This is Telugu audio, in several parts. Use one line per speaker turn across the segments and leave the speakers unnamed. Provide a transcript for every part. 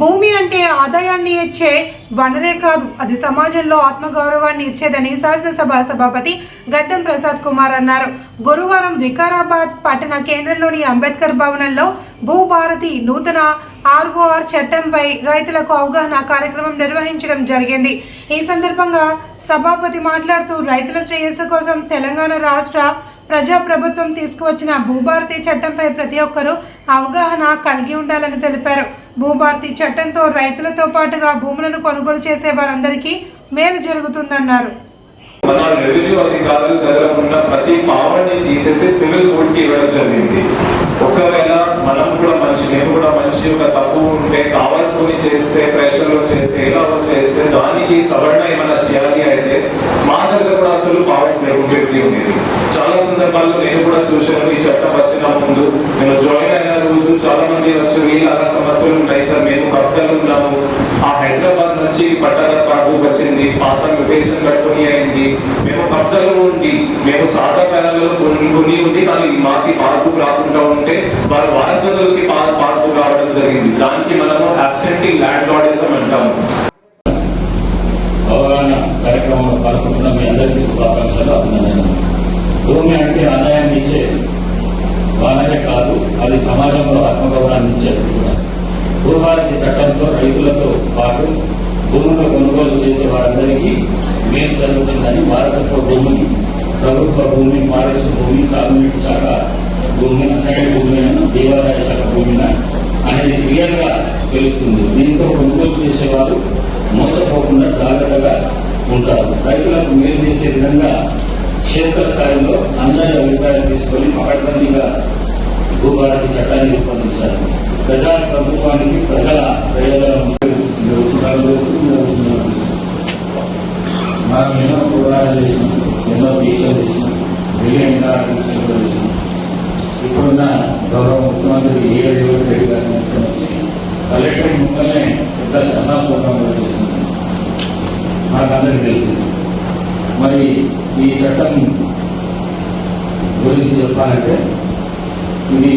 భూమి అంటే ఆదాయాన్ని ఇచ్చే వనరే కాదు అది సమాజంలో ఆత్మగౌరవాన్ని ఇచ్చేదని శాసనసభ సభాపతి గడ్డం ప్రసాద్ కుమార్ అన్నారు. గురువారం వికారాబాద్ పట్టణ కేంద్రంలోని అంబేద్కర్ భవనంలో భూభారతి నూతన ఆర్ఓఆర్ చట్టంపై రైతులకు అవగాహన కార్యక్రమం నిర్వహించడం జరిగింది. ఈ సందర్భంగా సభాపతి మాట్లాడుతూ రైతుల శ్రేయస్సు కోసం తెలంగాణ రాష్ట్ర ప్రజాప్రభుత్వం తీసుకువచ్చిన భూభారతి చట్టంపై ప్రతి ఒక్కరూ అవగాహన కలిగి ఉండాలని తెలిపారు. భూభారతి చట్టంతో రైతులతో పాటుగా భూములను కొనుగోలు చేసే వారందరికీ మేలు జరుగుతుందన్నారు.
మన రెవెన్యూ అధికారులు ఉన్న ప్రతి పావని తీసేసి సివిల్ కోర్ట్కి ఇవ్వడం జరిగింది. ఒకవేళ మనం కూడా మంచి నేను కూడా మంచి ఒక తప్పు ఉంటే కావాల్సి చేస్తే ప్రెషర్లో చేస్తే దానికి సవరణ ఏమైనా చేయాలి అయితే మా దగ్గర కూడా అసలు పవర్స్ లేకుండా ఉండేది. చాలా సందర్భాల్లో నేను కూడా చూశాను ఈ చట్టం వచ్చిన ముందు నేను జాయిన్ అయిన రోజు చాలా మంది వచ్చి ఇలాగా సమస్యలు ఉన్నాయి సార్ మేము కబ్జాలు ఉన్నాము. ఆ హైదరాబాద్ నుంచి పట్టాల పాస్బుక్ వచ్చింది పాత మ్యూటేషన్ కట్టుకుని అయింది. మేము కబ్జాలు ఉండి మేము సాదా ప్యానల్లో కొన్ని కొన్ని ఉండి కానీ మాకి పాస్బుక్ రాకుండా ఉంటే వారి వారసులకి పాస్బుక్ రావడం జరిగింది దానికి మనము అబ్సెంటింగ్ ల్యాండ్ లార్డిజం అంటాము
అవగాహన కార్యక్రమంలో పాల్గొంటున్న మీ అందరికీ శుభాకాంక్షలు అభినందనలు. భూమి అంటే ఆదాయాన్ని ఇచ్చే వాళ్ళనే కాదు అది సమాజంలో ఆత్మగౌరవాన్ని ఇచ్చేది కూడా భూభారతి చట్టంతో రైతులతో పాటు భూములు కొనుగోలు చేసే వారందరికీ మేలు జరుగుతుందని వారసత్వ భూమిని ప్రభుత్వ భూమి ఫారెస్ట్ భూమి సాగునీటి శాఖ భూమి అసైన్ భూమి దేవాదాయ శాఖ భూమిన అనేది క్లియర్గా తెలుస్తుంది. దీంతో కొనుగోలు చేసేవారు మోసపోకుండా జాగ్రత్తగా ఉంటారు. రైతులకు మేలు చేసే విధంగా క్షేత్ర స్థాయిలో అందరి అభిప్రాయం తీసుకొని పకడ్బందీగా భూభారతి చట్టాన్ని రూపొందించారు. ప్రజా ప్రభుత్వానికి ప్రజల ప్రయోజనం మనం ఎన్నో పోరాటాలు చేసినాం ఎన్నో దీక్షలు చేసినాం బిలియన్ దీక్షలు చేసినాం. ఇప్పుడున్న గౌరవ ముఖ్యమంత్రి ఏడు రెడ్డి గారి తీసుకొని కలెక్టర్ ముక్కల్నే పెద్ద ధర్నా ప్రోగ్రాం మాకందరికి తెలుసు. మరి ఈ చట్టం గురించి చెప్పాలంటే ఇది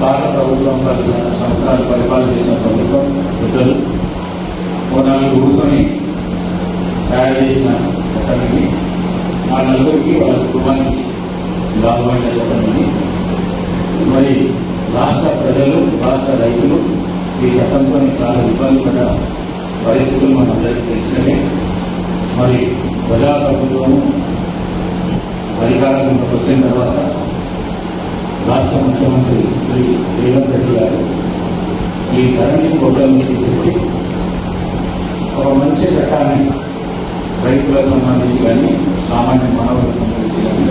భారత ప్రభుత్వం పది సంవత్సరాలు పరిపాలన చేసిన ప్రభుత్వం పెద్దలు ఓ నలుగురు కూర్చొని తయారు చేసిన చట్టానికి ఆ నలుగురికి వాళ్ళ కుటుంబానికి లాభమైన చట్టం మరి రాష్ట్ర ప్రజలు రాష్ట్ర రైతులు ఈ చట్టంతో చాలా ఇబ్బంది పడ్డారు. పరిస్థితులు మనందరికీ తెలిసినవే. మరి ప్రజాప్రభుత్వము అధికారం వచ్చిన తర్వాత రాష్ట్ర ముఖ్యమంత్రి శ్రీ రేవంత్ రెడ్డి గారు ఈ ధరణి పోర్టల్ని తీసేసి ఒక మంచి చట్టాన్ని రైతులకు సంబంధించి కానీ సామాన్య మానవులకు సంబంధించి కానీ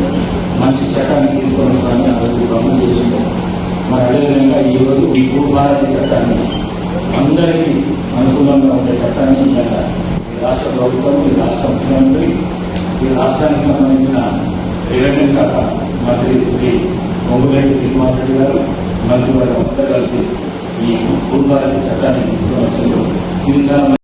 మంచి చట్టాన్ని తీసుకొని వస్తానని అందరికీ రోజు చేసింది మరి అదేవిధంగా ఈ రోజు ఈ భూభారతి చట్టాన్ని అందరికీ అనుకూలంగా ఉండే చట్టాన్ని ఇవాళ ఈ రాష్ట్ర ప్రభుత్వం ఈ రాష్ట్ర ముఖ్యమంత్రి ఈ రాష్ట్రానికి సంబంధించిన రెవెన్యూ శాఖ మంత్రి శ్రీ పొంగులేటి శ్రీనివాస్ రెడ్డి గారు మంత్రి వారు అందరూ కలిసి ఈ భూభారతి చట్టాన్ని తీసుకొని వచ్చారు ఇది చాలా